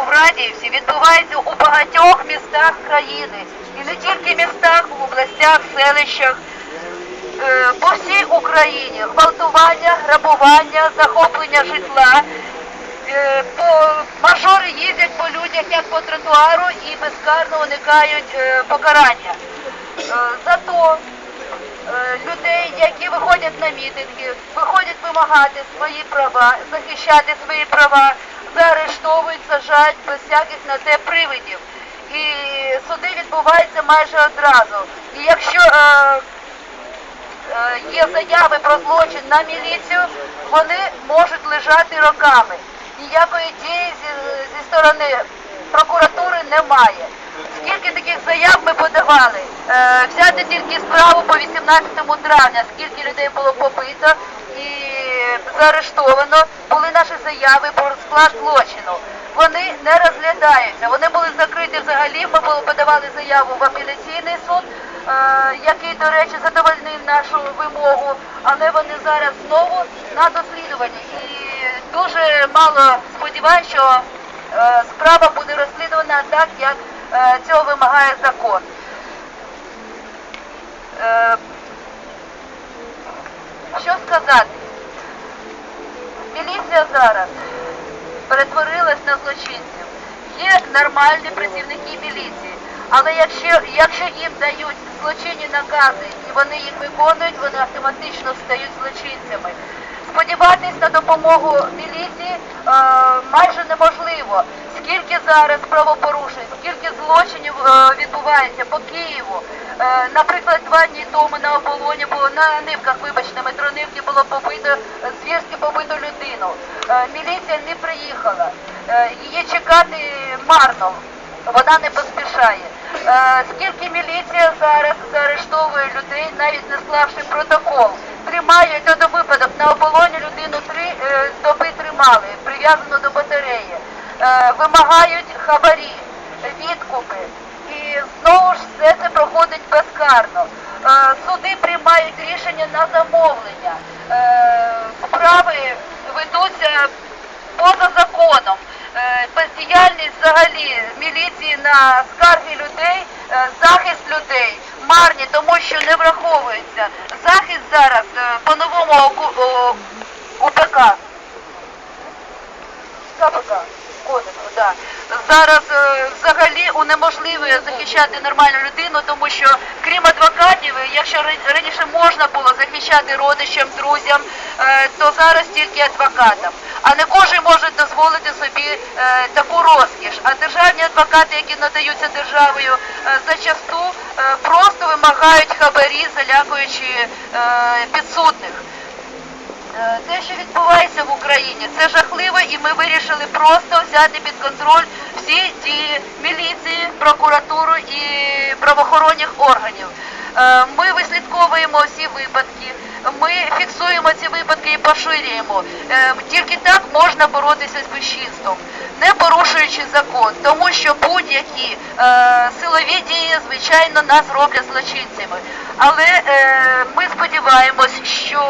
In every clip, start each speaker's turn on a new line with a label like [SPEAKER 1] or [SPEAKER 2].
[SPEAKER 1] в Радіївці відбувається у багатьох містах країни. І не тільки містах, в областях, селищах. Е, По всій Україні гвалтування, грабування, захоплення житла. Е, По мажори їздять по людях як по тротуару і безкарно уникають е, покарання. Зато людей, які виходять на мітинги, виходять вимагати свої права, захищати свої права, заарештовують, сажають без всяких на те привидів. І суди відбуваються майже одразу. І якщо е, е, є заяви про злочин на міліцію, вони можуть лежати роками. Ніякої дії зі, зі сторони прокуратури немає. Скільки таких заяв ми подавали? Е, взяти тільки справу по 18 травня, скільки людей було побито заарештовано, були наші заяви про склад злочину. Вони не розглядаються. Вони були закриті взагалі. Ми подавали заяву в апеляційний суд, е, який, до речі, задовольнив нашу вимогу, але вони зараз знову на дослідуванні. І дуже мало сподіваюся, що е, справа буде розслідувана так, як е, цього вимагає закон. Що сказати? Міліція зараз перетворилась на злочинців. Є нормальні працівники міліції, але якщо, якщо їм дають злочинні накази і вони їх виконують, вони автоматично стають злочинцями. Сподіватись на допомогу міліції е, майже неможливо. Скільки зараз правопорушень, скільки злочинів е, відбувається по Києву. Е, наприклад, два дні тому на оболоні було на нивках, вибачте, метронивки було побито, е, звірськи побито людину. Міліція не приїхала. Її чекати марно. Вона не поспішає. Скільки міліція зараз заарештовує людей, навіть не склавши протокол. Тримають один випадок на оболоні людину три доби тримали, прив'язано до вимагають хабарі, відкупи. І знову ж все це проходить безкарно. Е, суди приймають рішення на замовлення. Е, справи ведуться поза законом. Е, Бездіяльність взагалі міліції на скарги людей, е, захист людей марні, тому що не враховується. Захист зараз е, по новому УПК. КПК. Кодексу, да. Зараз е, взагалі унеможливує захищати нормальну людину, тому що крім адвокатів, якщо раніше можна було захищати родичам, друзям, е, то зараз тільки адвокатам. А не кожен може дозволити собі е, таку розкіш. А державні адвокати, які надаються державою, е, зачасту е, просто вимагають хабарі, залякуючи е, підсудних. Е, Те, що відбувається в Україні, це жахливо, і ми вирішили просто взяти під контроль всі дії міліції, прокуратуру і правоохоронних органів. Е, Ми вислідковуємо всі випадки, ми фіксуємо ці випадки і поширюємо. Е, Тільки так можна боротися з безчинством, не порушуючи закон, тому що будь-які силові дії, звичайно, нас роблять злочинцями. Але ми сподіваємось, що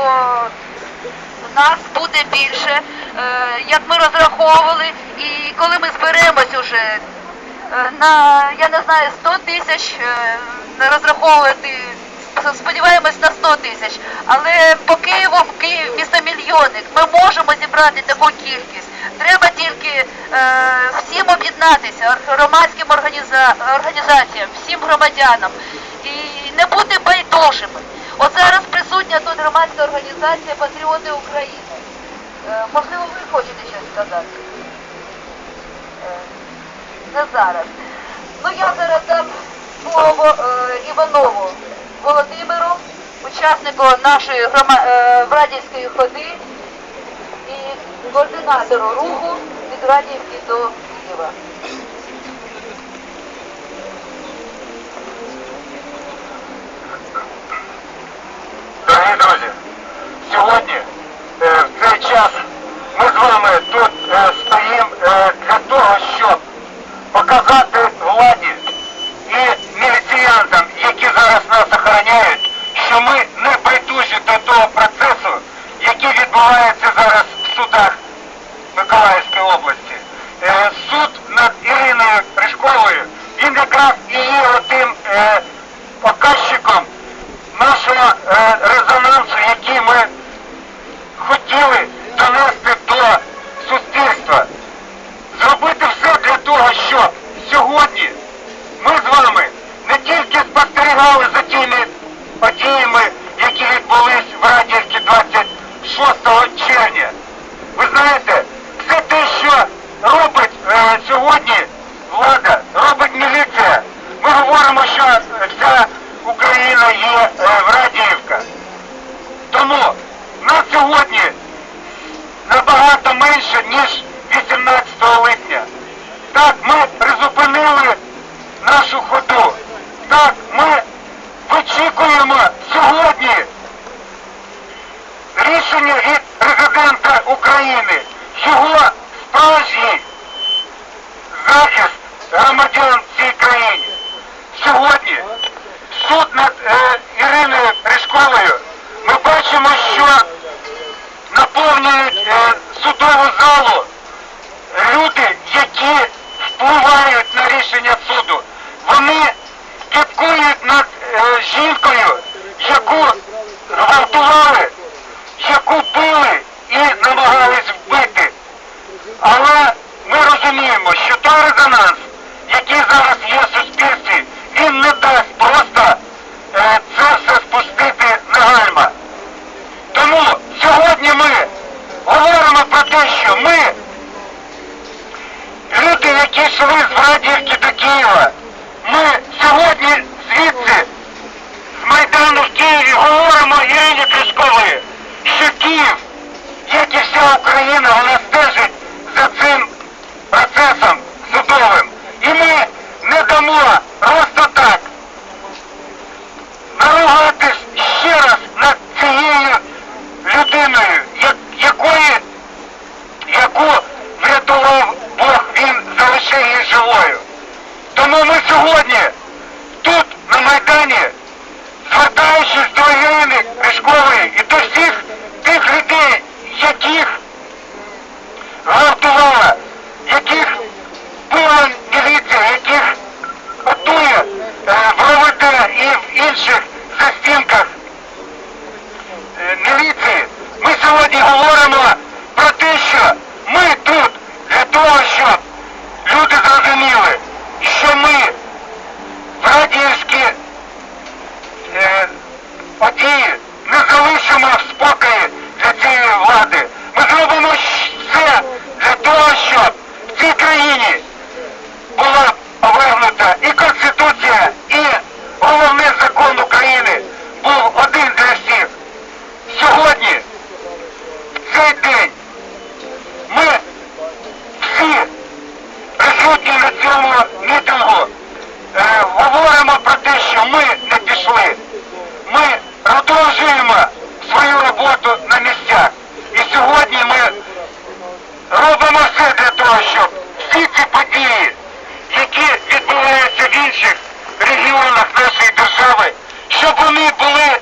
[SPEAKER 1] нас буде більше, е, як ми розраховували, і коли ми зберемось уже е, на, я не знаю, 100 тисяч, е, розраховувати, сподіваємось на 100 тисяч, але по Києву, Київ місто мільйонник, ми можемо зібрати таку кількість. Треба тільки е, всім об'єднатися, громадським організа... організаціям, всім громадянам і не бути байдужими. От зараз присутня тут громадська організація Патріоти України. Е, можливо, ви хочете щось сказати? Е, не зараз. Ну я зараз дам слово е, Іванову Володимиру, учаснику нашої грома... Врадівської ходи і координатору руху від Радівки до Києва.
[SPEAKER 2] Дорогі друзі, сьогодні е, в цей час ми з вами тут е, стоїмо е, для того, щоб показати владі і міліціянтам, які зараз нас охороняють, що ми не байдужі до того процесу, який відбувається зараз в судах Миколаївської області. Суд над Іриною Ришковою, він якраз і є отим показчиком нашого Е, резонансу, який ми хотіли донести до суспільства. Зробити все для того, щоб сьогодні ми з вами не тільки спостерігали за тими подіями, які відбулись в Радівці 26 heart. інших регіонах нашої держави, щоб вони були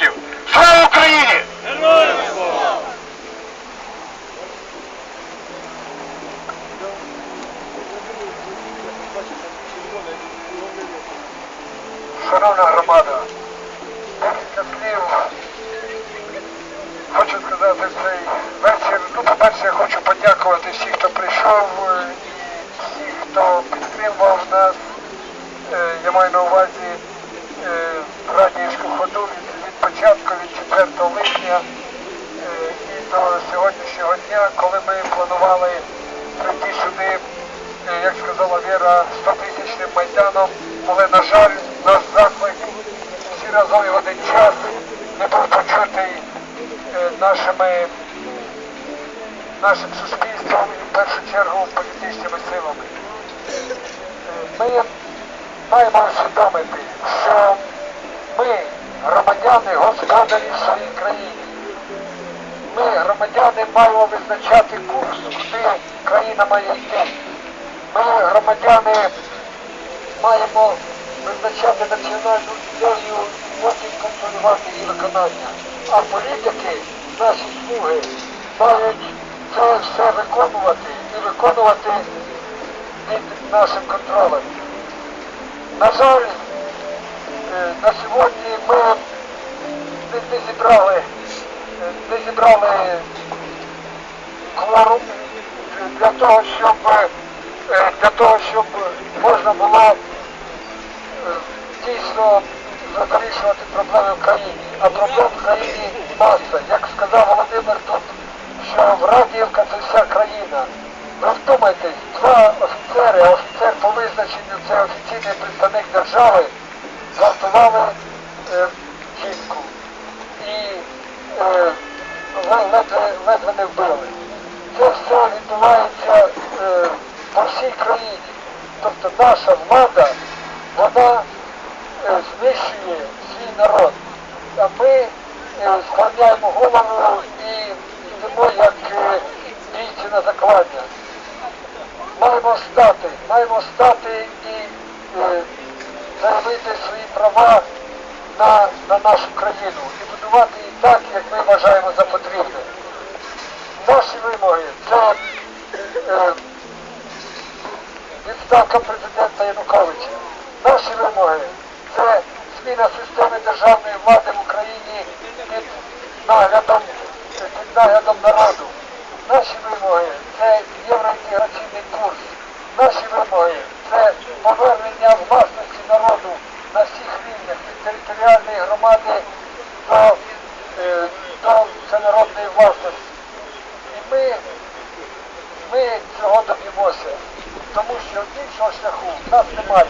[SPEAKER 2] років. Слава Україні! Героям! Шановна громада, декілька слів хочу
[SPEAKER 3] сказати цей вечір. Ну, по-перше, я хочу подякувати всім, хто прийшов е, і всіх, хто підтримував нас. Е, я маю на. Першу чергу політичними силами. Ми маємо усвідомити, що ми, громадяни, господарі в своїй країні. Ми, громадяни, маємо визначати курс, куди країна має йти. Ми, громадяни, маємо визначати національну ідею і потім контролювати її виконання. А політики, наші слуги, мають це все виконувати і виконувати під нашим контролем. На жаль, е, на сьогодні ми не, зібрали, е, не зібрали кворум для того, щоб е, для того, щоб можна було дійсно вирішувати проблеми в країні. А проблем в країні маса. Як сказав Володимир тут, що Врадіївка це вся країна. Ви вдумайтесь, два офіцери, а офіцер по визначенню це офіційний представник держави, зґвалтували е, жінку і е, ледве, ледве не вбили. Це все відбувається е, по всій країні. Тобто наша влада, вона е, знищує свій народ. А ми е, склоняємо голову і йдемо як бійці на закладня. Маємо стати, маємо стати і е, заявити свої права на, на нашу країну і будувати її так, як ми вважаємо за потрібне. Наші вимоги це е, відставка президента Януковича. Наші вимоги це зміна системи державної влади в Україні під наглядом, під наглядом народу. Наші вимоги це євроінтеграційний курс. Наші вимоги це повернення власності народу на всіх рівнях від територіальної громади до, е, до всенародної власності. І ми ми цього доб'ємося, тому що іншого шляху в нас немає.